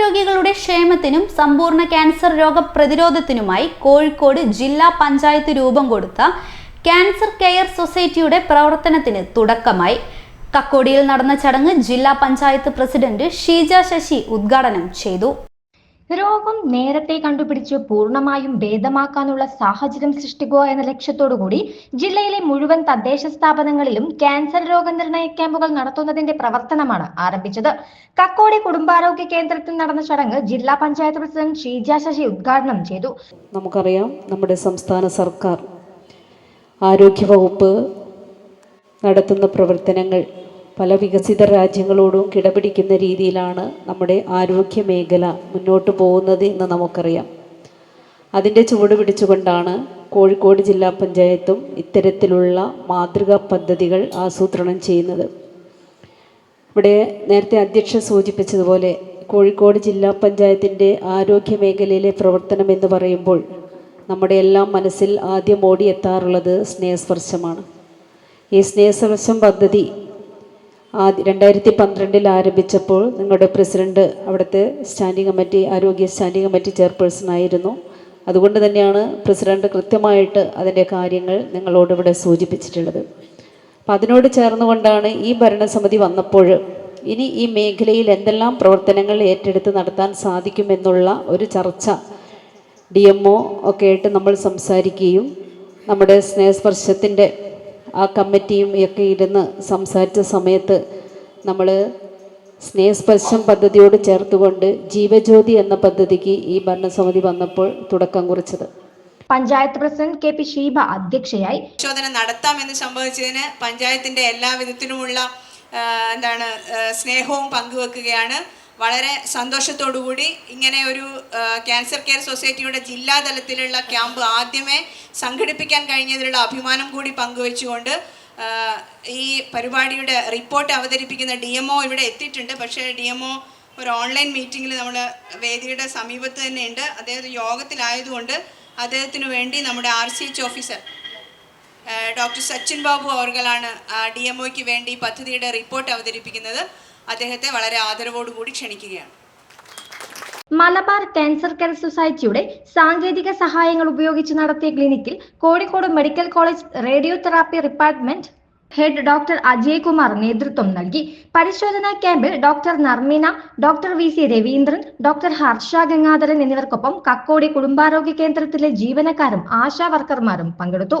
രോഗികളുടെ ക്ഷേമത്തിനും സമ്പൂർണ ക്യാൻസർ രോഗ പ്രതിരോധത്തിനുമായി കോഴിക്കോട് ജില്ലാ പഞ്ചായത്ത് രൂപം കൊടുത്ത ക്യാൻസർ കെയർ സൊസൈറ്റിയുടെ പ്രവർത്തനത്തിന് തുടക്കമായി. കക്കോടിയിൽ നടന്ന ചടങ്ങ് ജില്ലാ പഞ്ചായത്ത് പ്രസിഡന്റ് ഷീജ ശശി ഉദ്ഘാടനം ചെയ്തു. രോഗം നേരത്തെ കണ്ടുപിടിച്ച് പൂർണമായും ഭേദമാക്കാനുള്ള സാഹചര്യം സൃഷ്ടിക്കുക എന്ന ലക്ഷ്യത്തോടുകൂടി ജില്ലയിലെ മുഴുവൻ തദ്ദേശ സ്ഥാപനങ്ങളിലും ക്യാൻസർ രോഗനിർണയ ക്യാമ്പുകൾ നടത്തുന്നതിന്റെ പ്രവർത്തനമാണ് ആരംഭിച്ചത്. കക്കോടി കുടുംബാരോഗ്യ കേന്ദ്രത്തിൽ നടന്ന ചടങ്ങ് ജില്ലാ പഞ്ചായത്ത് പ്രസിഡന്റ് ഷീജ ശശി ഉദ്ഘാടനം ചെയ്തു. നമുക്കറിയാം നമ്മുടെ സംസ്ഥാന സർക്കാർ ആരോഗ്യ വകുപ്പ് നടത്തുന്ന പ്രവർത്തനങ്ങൾ പല വികസിത രാജ്യങ്ങളോടും കിടപിടിക്കുന്ന രീതിയിലാണ് നമ്മുടെ ആരോഗ്യ മേഖല മുന്നോട്ട് പോകുന്നത് എന്ന് നമുക്കറിയാം. അതിന്റെ ചുവട് പിടിച്ചുകൊണ്ടാണ് കോഴിക്കോട് ജില്ലാ പഞ്ചായത്തും ഇത്തരത്തിലുള്ള മാതൃകാ പദ്ധതികൾ ആസൂത്രണം ചെയ്യുന്നത്. ഇവിടെ നേരത്തെ അധ്യക്ഷ സൂചിപ്പിച്ചതുപോലെ കോഴിക്കോട് ജില്ലാ പഞ്ചായത്തിന്റെ ആരോഗ്യ മേഖലയിലെ പ്രവർത്തനം എന്ന് പറയുമ്പോൾ നമ്മുടെ എല്ലാം മനസ്സിൽ ആദ്യം ഓടിയെത്താറുള്ളത് സ്നേഹസ്പർശമാണ്. ഈ സ്നേഹസ്പർശം പദ്ധതി ആദ്യ രണ്ടായിരത്തി പന്ത്രണ്ടിൽ ആരംഭിച്ചപ്പോൾ നിങ്ങളുടെ പ്രസിഡന്റ് അവിടുത്തെ സ്റ്റാൻഡിംഗ് കമ്മിറ്റി ആരോഗ്യ സ്റ്റാൻഡിംഗ് കമ്മിറ്റി ചെയർപേഴ്സൺ ആയിരുന്നു. അതുകൊണ്ട് തന്നെയാണ് പ്രസിഡന്റ് കൃത്യമായിട്ട് അതിന്റെ കാര്യങ്ങൾ നിങ്ങളോട് ഇവിടെ സൂചിപ്പിച്ചിട്ടുള്ളത്. അപ്പം അതിനോട് ചേർന്നുകൊണ്ടാണ് ഈ ഭരണസമിതി വന്നപ്പോൾ ഇനി ഈ മേഖലയിൽ എന്തെല്ലാം പ്രവർത്തനങ്ങൾ ഏറ്റെടുത്ത് നടത്താൻ സാധിക്കുമെന്നുള്ള ഒരു ചർച്ച ഡി എം ഒക്കെ ആയിട്ട് നമ്മൾ സംസാരിക്കുകയും നമ്മുടെ സ്നേഹസ്പർശത്തിന്റെ ആ കമ്മിറ്റിയും ഒക്കെ ഇരുന്ന് സംസാരിച്ച സമയത്ത് നമ്മൾ സ്നേഹസ്പർശം പദ്ധതിയോട് ചേർത്തുകൊണ്ട് ജീവജ്യോതി എന്ന പദ്ധതിക്ക് ഈ ഭരണസമിതി വന്നപ്പോൾ തുടക്കം കുറിച്ചത്. Panchayat president K P Sheeba അധ്യക്ഷയായി. പരിശോധന നടത്താമെന്ന് സംഭവിച്ചതിന് പഞ്ചായത്തിന്റെ എല്ലാ വിധത്തിലുമുള്ള എന്താണ് സ്നേഹവും പങ്കുവെക്കുകയാണ്. വളരെ സന്തോഷത്തോടുകൂടി ഇങ്ങനെ ഒരു ക്യാൻസർ കെയർ സൊസൈറ്റിയുടെ ജില്ലാതലത്തിലുള്ള ക്യാമ്പ് ആദ്യമേ സംഘടിപ്പിക്കാൻ കഴിഞ്ഞതിലുള്ള അഭിമാനം കൂടി പങ്കുവെച്ചുകൊണ്ട് ഈ പരിപാടിയുടെ റിപ്പോർട്ട് അവതരിപ്പിക്കുന്ന ഡി ഇവിടെ എത്തിയിട്ടുണ്ട്. പക്ഷേ ഡി ഒരു ഓൺലൈൻ മീറ്റിങ്ങിൽ നമ്മൾ വേദിയുടെ സമീപത്ത് തന്നെയുണ്ട് അദ്ദേഹം യോഗത്തിലായതുകൊണ്ട് അദ്ദേഹത്തിന് വേണ്ടി നമ്മുടെ R C H officer doctor Sachin Babu അവർകളാണ് D M വേണ്ടി പദ്ധതിയുടെ റിപ്പോർട്ട് അവതരിപ്പിക്കുന്നത്. അദ്ദേഹത്തെ വളരെ ആദരവോടുകൂടി ക്ഷണിക്കുകയാണ്. മലബാർ ക്യാൻസർ കെയർ സൊസൈറ്റിയുടെ സാങ്കേതിക സഹായങ്ങൾ ഉപയോഗിച്ച് നടത്തിയ ക്ലിനിക്കിൽ Kozhikode medical college radio therapy department head doctor Ajay Kumar നേതൃത്വം നൽകി. പരിശോധനാ ക്യാമ്പിൽ doctor Narmina doctor V C Raveendran doctor Harsha Gangadharan എന്നിവർക്കൊപ്പം കക്കോടി കുടുംബാരോഗ്യ കേന്ദ്രത്തിലെ ജീവനക്കാരും ആശാ വർക്കർമാരും പങ്കെടുത്തു.